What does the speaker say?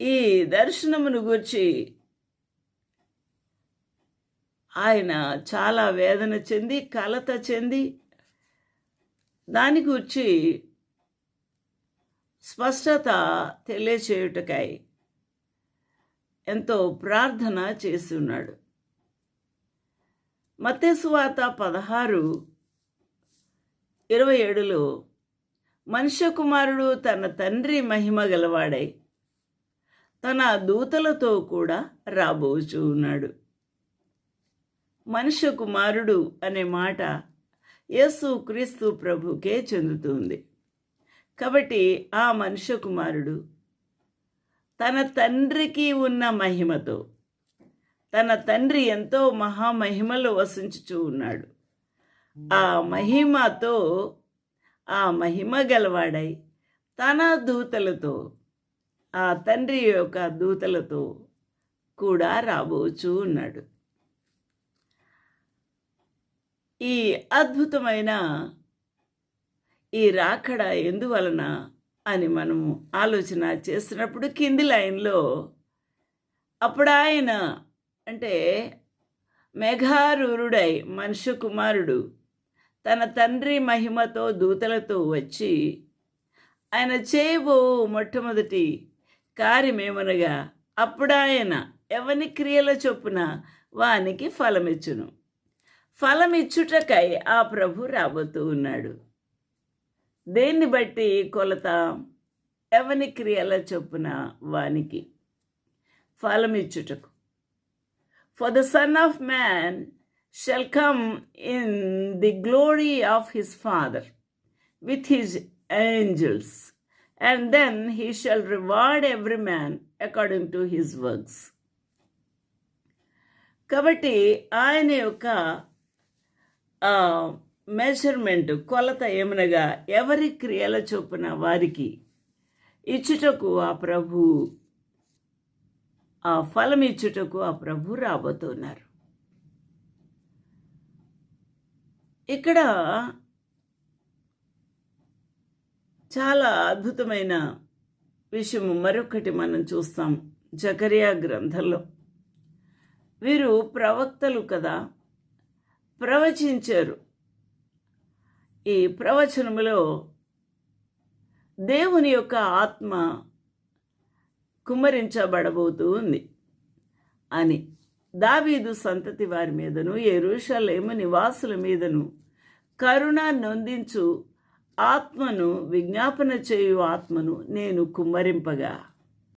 ఈ దర్శనమును గురించి ఆయన చాలా వేదన చెంది కలత చెంది దాని గురించి స్పష్టత తెలియచేయుటకై ఎంతో ప్రార్థన చేస్తున్నాడు. మత్తేసువాత పదహారు ఇరవై ఏడులో మనుష్య కుమారుడు తన తండ్రి మహిమ గలవాడై తన దూతలతో కూడా రాబోచు ఉన్నాడు. మనుష్య కుమారుడు అనే మాట యేసు క్రీస్తు ప్రభుకే చెందుతుంది. కాబట్టి ఆ మనుష్య కుమారుడు తన తండ్రికి ఉన్న మహిమతో తన తండ్రి ఎంతో మహామహిమలో వసించుచూ ఉన్నాడు. ఆ మహిమతో ఆ మహిమ గలవాడై తన దూతలతో ఆ తండ్రి యొక్క దూతలతో కూడా రాబోచు ఉన్నాడు. ఈ అద్భుతమైన ఈ రాకడ ఎందువలన అని మనము ఆలోచన చేస్తున్నప్పుడు కింది లైన్లో అప్పుడు ఆయన అంటే మేఘారూరుడై మనుష్య కుమారుడు తన తండ్రి మహిమతో దూతలతో వచ్చి ఆయన చేయబో మొట్టమొదటి కార్యమేమనగా అప్పుడాయన ఎవని క్రియల చొప్పున వానికి ఫలమిచ్చును. ఫలమిచ్చుటకై ఆ ప్రభు రాబోతూ ఉన్నాడు. దేన్ని బట్టి కొలత? ఎవని క్రియల చొప్పున వానికి ఫలమిచ్చుటకు. For the son of man shall come in the glory of his father with his angels and then he shall reward every man according to his works కాబట్టి ఆయన యొక్క మెజర్మెంట్ కొలత ఏమనగా ఎవరి క్రియల చొప్పున వారికి ఇచ్చుటకు ఆ ప్రభు ఆ ఫలం ఇచ్చుటకు ఆ ప్రభు రాబోతున్నారు. ఇక్కడ చాలా అద్భుతమైన విషయము. మరొకటి మనం చూస్తాం. జకరియా గ్రంథంలో. వీరు ప్రవక్తలు కదా? ప్రవచించారు. ఈ ప్రవచనములో దేవుని యొక్క ఆత్మ కుమ్మరించబడబోతూ ఉంది అని. దావీదు సంతతి వారి మీదను ఎరుషలేము నివాసుల మీదను కరుణ నొందించు ఆత్మను విజ్ఞాపన చేయు ఆత్మను నేను కుమ్మరింపగా.